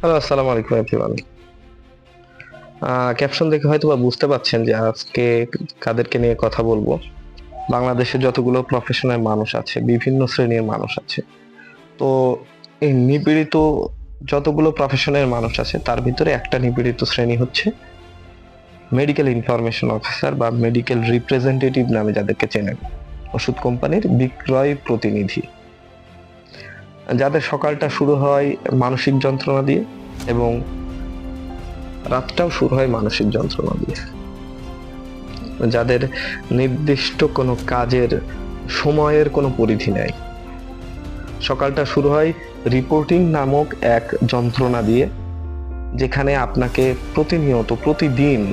Hello আসসালামু আলাইকুম everyone caption দেখে হয়তো বা বুঝতে পারছেন যে আজকে কাদেরকে নিয়ে কথা বলব। বাংলাদেশে যতগুলো প্রফেশনাল মানুষ আছে, বিভিন্ন শ্রেণির মানুষ আছে, তো এই নিপীড়িত যতগুলো প্রফেশনের মানুষ আছে, তার ভিতরে একটা নিপীড়িত শ্রেণি হচ্ছে মেডিকেল ইনফরমেশন অফিসার বা মেডিকেল রিপ্রেজেন্টেটিভ নামে যাদেরকে চেনেন। ওষুধ কোম্পানির বিক্রয় প্রতিনিধি। যাদের সকালটা শুরু হয় মানসিক যন্ত্রণা দিয়ে এবং রাতটাও শুরু হয় মানসিক যন্ত্রণা দিয়ে। যাদের নির্দিষ্ট কোনো কাজের সময়ের কোনো পরিধি নেই। সকালটা শুরু হয় রিপোর্টিং নামক এক যন্ত্রণা দিয়ে, যেখানে আপনাকে প্রতিনিয়ত, প্রতিদিন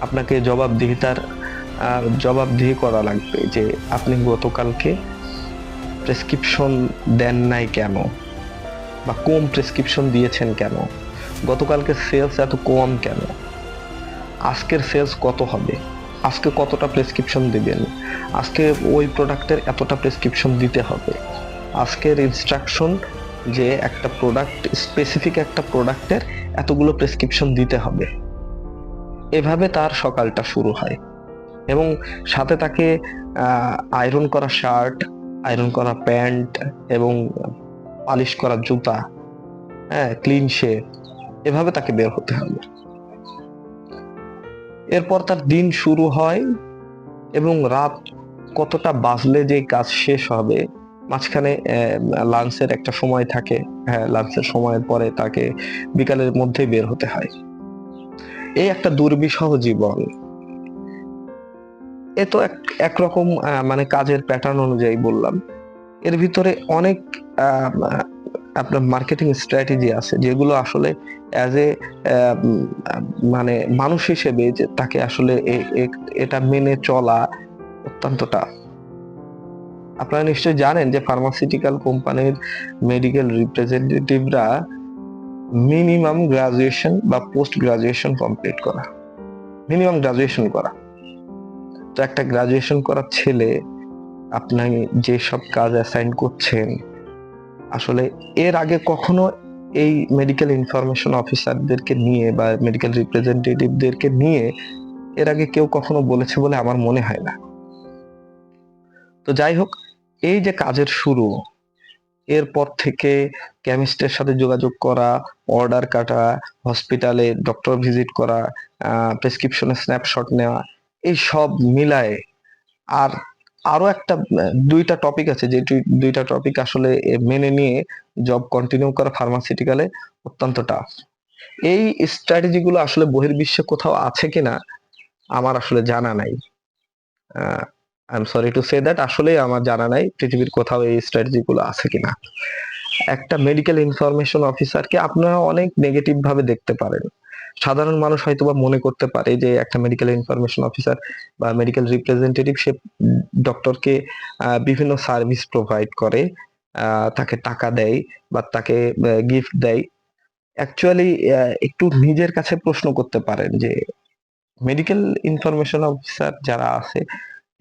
আপনাকে জবাবদিহিতার জবাবদিহি করা লাগবে যে আপনি গতকালকে প্রেসক্রিপশন দেন নাই কেন? বা কম প্রেসক্রিপশন দিয়েছেন কেন? গতকালকে সেলস এত কম কেন? আজকের সেলস কত হবে? আজকে কতটা প্রেসক্রিপশন দিবেন? আজকে ওই প্রোডাক্টের এতটা প্রেসক্রিপশন দিতে হবে? আজকের ইনস্ট্রাকশন যে একটা প্রোডাক্ট স্পেসিফিক একটা প্রোডাক্টের এতগুলো প্রেসক্রিপশন দিতে হবে। এভাবে তার সকালটা শুরু হয়। এবং সাথে তাকে আয়রন করা শার্ট আয়রন করা প্যান্ট এবং পালিশ করা জুতা হ্যাঁ ক্লিন শেভ এভাবে তাকে বের হতে হবে। এরপর তার দিন শুরু হয় এবং রাত কতটা বাজলে যে কাজ শেষ হবে, মাঝখানে লাঞ্চের একটা সময় থাকে হ্যাঁ লাঞ্চের সময়ের পরে তাকে বিকালের মধ্যেই বের হতে হয়। এই একটা দুর্বিষহ জীবন। এ তো এক, একরকম মানে কাজের প্যাটার্ন অনুযায়ী বললাম। এর ভিতরে অনেক আপনার মার্কেটিং স্ট্র্যাটেজি আছে, যেগুলো আসলে অ্যাজ এ মানে মানুষ হিসেবে যে তাকে আসলে এটা মেনে চলা অত্যন্ত টাফ আপনারা নিশ্চয়ই জানেন যে ফার্মাসিউটিক্যাল কোম্পানির মেডিকেল রিপ্রেজেন্টেটিভরা মিনিমাম গ্রাজুয়েশন বা পোস্ট গ্রাজুয়েশন কমপ্লিট করা। মিনিমাম গ্রাজুয়েশন করা। তো একটা গ্রাজুয়েশন করা ছেলে আপনি যে সব কাজ অ্যাসাইন করছেন, আসলে এর আগে কখনো এই মেডিকেল ইনফরমেশন অফিসারদেরকে নিয়ে বা মেডিকেল রিপ্রেজেন্টেটিভদেরকে নিয়ে এর আগে কেউ কখনো বলেছে বলে আমার মনে হয় না। তো যাই হোক, এই যে কাজের শুরু, এরপর থেকে কেমিস্টের সাথে যোগাযোগ করা অর্ডার কাটা হসপিটালে ডক্টর ভিজিট করা প্রেসক্রিপশনের স্ন্যাপশট নেওয়া এই সব মিলায়ে আর আরও একটা, দুইটা টপিক আছে যে দুইটা টপিক আসলে মেনে নিয়ে জব কন্টিনিউ করা ফার্মাসিউটিক্যালে অত্যন্ত টাফ এই স্ট্র্যাটেজি গুলো আসলে বহির্বিশ্বে কোথাও আছে কিনা আমার আসলে জানা নাই। I am sorry to say that আসলে আমার জানা নাই পৃথিবীর কোথাও এই স্ট্র্যাটেজি গুলো আছে কিনা। একটা মেডিকেল ইনফরমেশন অফিসারকে আপনারা অনেক নেগেটিভ ভাবে দেখতে পারেন। সাধারণ মানুষ হয়তোবা মনে করতে পারে যে একটা মেডিকেল ইনফরমেশন অফিসার বা মেডিকেল রিপ্রেজেন্টেটিভ সে ডক্টরকে বিভিন্ন সার্ভিস প্রোভাইড করে তাকে টাকা দেয় বা তাকে গিফট দেয়। অ্যাকচুয়ালি একটু নিজের কাছে প্রশ্ন করতে পারেন যে মেডিকেল ইনফরমেশন অফিসার যারা আছে,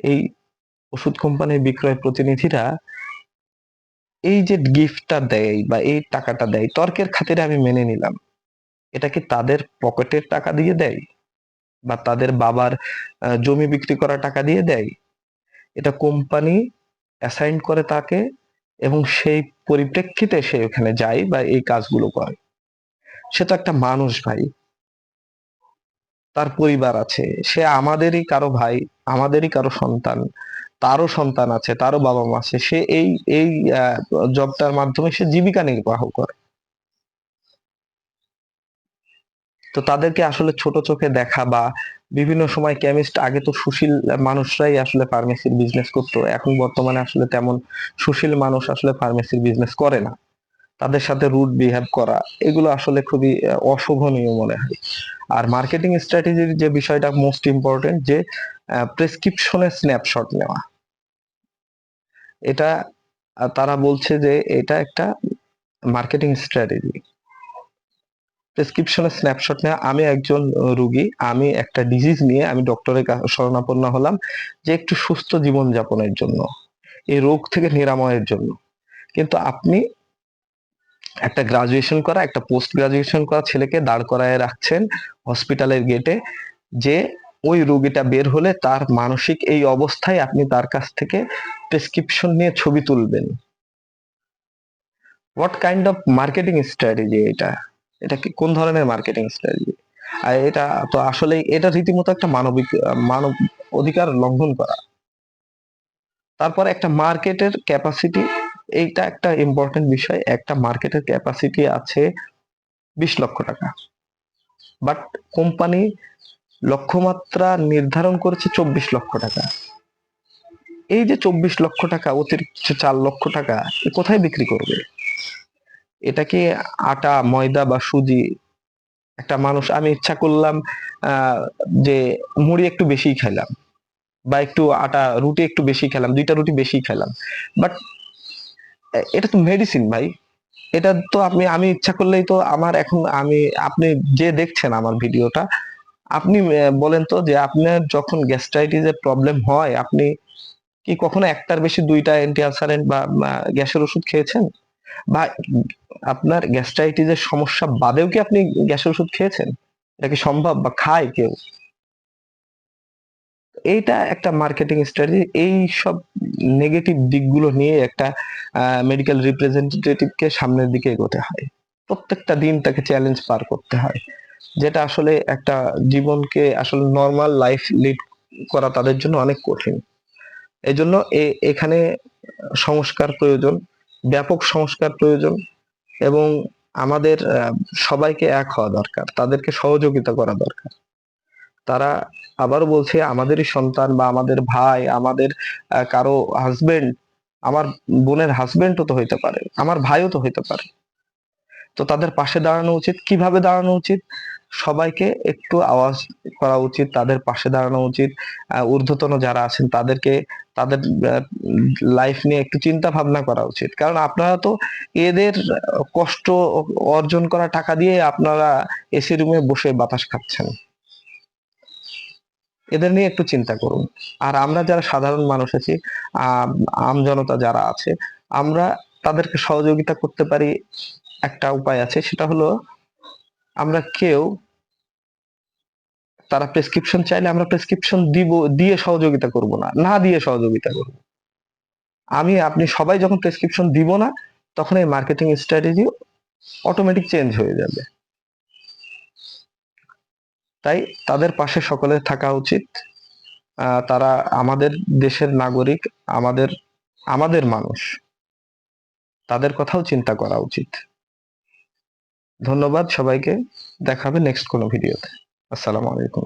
এই ওষুধ কোম্পানির বিক্রয় প্রতিনিধিরা এই যে গিফটটা দেয় বা এই টাকাটা দেয়, তর্কের খাতিরে আমি মেনে নিলাম। এটা কি তাদের পকেটের টাকা দিয়ে দেয়? বা তাদের বাবার জমি বিক্রি করা টাকা দিয়ে দেয়? এটা কোম্পানি অ্যাসাইন করে তাকে এবং সেই পরিপ্রেক্ষিতে সে ওখানে যায় বা এই কাজগুলো করে। সে তো একটা মানুষ ভাই। তার পরিবার আছে। সে আমাদেরই কারও ভাই, আমাদেরই কারও সন্তান। তারও সন্তান আছে, তারও বাবা মা আছে, সে এই এই জবটার মাধ্যমে সে জীবিকা নির্বাহ করে। তো তাদেরকে আসলে ছোট চোখে দেখা বা বিভিন্ন সময় কেমিস্ট আগে তো সুশীল মানুষরাই আসলে ফার্মেসির বিজনেস করতো, এখন বর্তমানে আসলে তেমন সুশীল মানুষ আসলে ফার্মেসির বিজনেস করে না। তাদের সাথে রুট বিহেভ করা, এগুলো আসলে খুবই অশোভনীয় মনে হয়। আর মার্কেটিং স্ট্র্যাটেজির যে বিষয়টা মোস্ট ইম্পর্টেন্ট যে প্রেসক্রিপশনের স্ন্যাপশট নেওয়া। এটা তারা বলছে যে এটা একটা মার্কেটিং স্ট্র্যাটেজি প্রেসক্রিপশনের স্ন্যাপশট নেওয়া আমি একজন রুগী, আমি একটা ডিজিজ নিয়ে আমি ডক্টরের শরণাপন্ন হলাম যে একটু সুস্থ জীবন যাপনের জন্য, এই রোগ থেকে নিরাময়ের জন্য। কিন্তু আপনি একটা গ্রাজুয়েশন করা, একটা পোস্ট গ্রাজুয়েশন করা ছেলেকে দাঁড় করায় রাখছেন হসপিটালের গেটে যে ওই রোগীটা বের হলে তার মানসিক এই অবস্থায় আপনি তার কাছ থেকে প্রেসক্রিপশন নিয়ে ছবি তুলবেন। What kind of marketing strategy এটা? এটা কি, কোন ধরনের মার্কেটিং স্ট্র্যাটেজি আর এটা তো আসলে এটা রীতিমতো একটা মানবিক, মানব অধিকার লঙ্ঘন করা। তারপর একটা মার্কেটের ক্যাপাসিটি এইটা একটা ইম্পর্টেন্ট বিষয়, একটা মার্কেটের ক্যাপাসিটি আছে বিশ লক্ষ টাকা। বাট কোম্পানি লক্ষ্যমাত্রা নির্ধারণ করেছে চব্বিশ লক্ষ টাকা। এই যে চব্বিশ লক্ষ টাকা, অতিরিক্ত চার লক্ষ টাকা, এ কোথায় বিক্রি করবে? এটা কি আটা, ময়দা বা সুজি একটা মানুষ, আমি ইচ্ছা করলাম যে মুড়ি একটু বেশি খেলাম বা একটু আটা, রুটি একটু বেশি খেলাম, দুইটা রুটি বেশি খেলাম। বাট এটা তো মেডিসিন ভাই। এটা তো আপনি, আমি ইচ্ছা করলেই তো আমার এখন, আমি, আপনি যে দেখছেন আমার ভিডিওটা আপনি বলেন তো যে আপনার যখন গ্যাস্ট্রাইটিসের প্রবলেম হয়, আপনি কি কখনো একটার বেশি দুইটা অ্যান্টিঅক্সিডেন্ট বা গ্যাসের ওষুধ খেয়েছেন? বা আপনার গ্যাস্ট্রাইটিসের সমস্যা বাদেও কি আপনি গ্যাসের ওষুধ খেয়েছেন? এটা কি সম্ভব বা খায় কেউ? এইটা একটা মার্কেটিং স্ট্র্যাটেজি এই সব নেগেটিভ দিকগুলো নিয়ে একটা মেডিকেল রিপ্রেজেন্টেটিভকে সামনের দিকে এগোতে হয়। প্রত্যেকটা দিন তাকে চ্যালেঞ্জ পার করতে হয়। যেটা আসলে একটা জীবনকে আসলে নর্মাল লাইফ লিড করা তাদের জন্য অনেক কঠিন। এই জন্য এখানে সংস্কার প্রয়োজন, ব্যাপক সংস্কার প্রয়োজন এবং আমাদের সবাইকে এক হওয়া দরকার, তাদেরকে সহযোগিতা করা দরকার। তারা আবারও বলছে, আমাদেরই সন্তান বা আমাদের ভাই, আমাদের কারও হাজবেন্ড আমার বোনের হাজবেন্ডও তো হইতে পারে, আমার ভাইও তো হইতে পারে। তো তাদের পাশে দাঁড়ানো উচিত। কীভাবে দাঁড়ানো উচিত? সবাইকে একটু আওয়াজ করা উচিত, তাদের পাশে দাঁড়ানো উচিত। ঊর্ধ্বতন যারা আছেন, তাদেরকে, তাদের লাইফ নিয়ে একটু চিন্তা ভাবনা করা উচিত। কারণ আপনারা তো এদের কষ্ট অর্জন করা টাকা দিয়ে আপনারা এসি রুমে বসে বাতাস খাচ্ছেন। এদের নিয়ে একটু চিন্তা করুন। আর আমরা যারা সাধারণ মানুষ আছি আম জনতা যারা আছে, আমরা তাদেরকে সহযোগিতা করতে পারি। একটা উপায় আছে, সেটা হলো আমরা কেউ তারা প্রেসক্রিপশন চাইলে আমরা প্রেসক্রিপশন দিব, দিয়ে সহযোগিতা করব না না দিয়ে সহযোগিতা করব। আমি, আপনি সবাই যখন প্রেসক্রিপশন দিব না, তখন এই মার্কেটিং স্ট্র্যাটেজি অটোমেটিক চেঞ্জ হয়ে যাবে। তাই তাদের পাশে সকলে থাকা উচিত। তারা আমাদের দেশের নাগরিক, আমাদের আমাদের মানুষ। তাদের কথাও চিন্তা করা উচিত। ধন্যবাদ সবাইকে। দেখাবে নেক্সট কোনো ভিডিওতে আসসালামু আলাইকুম।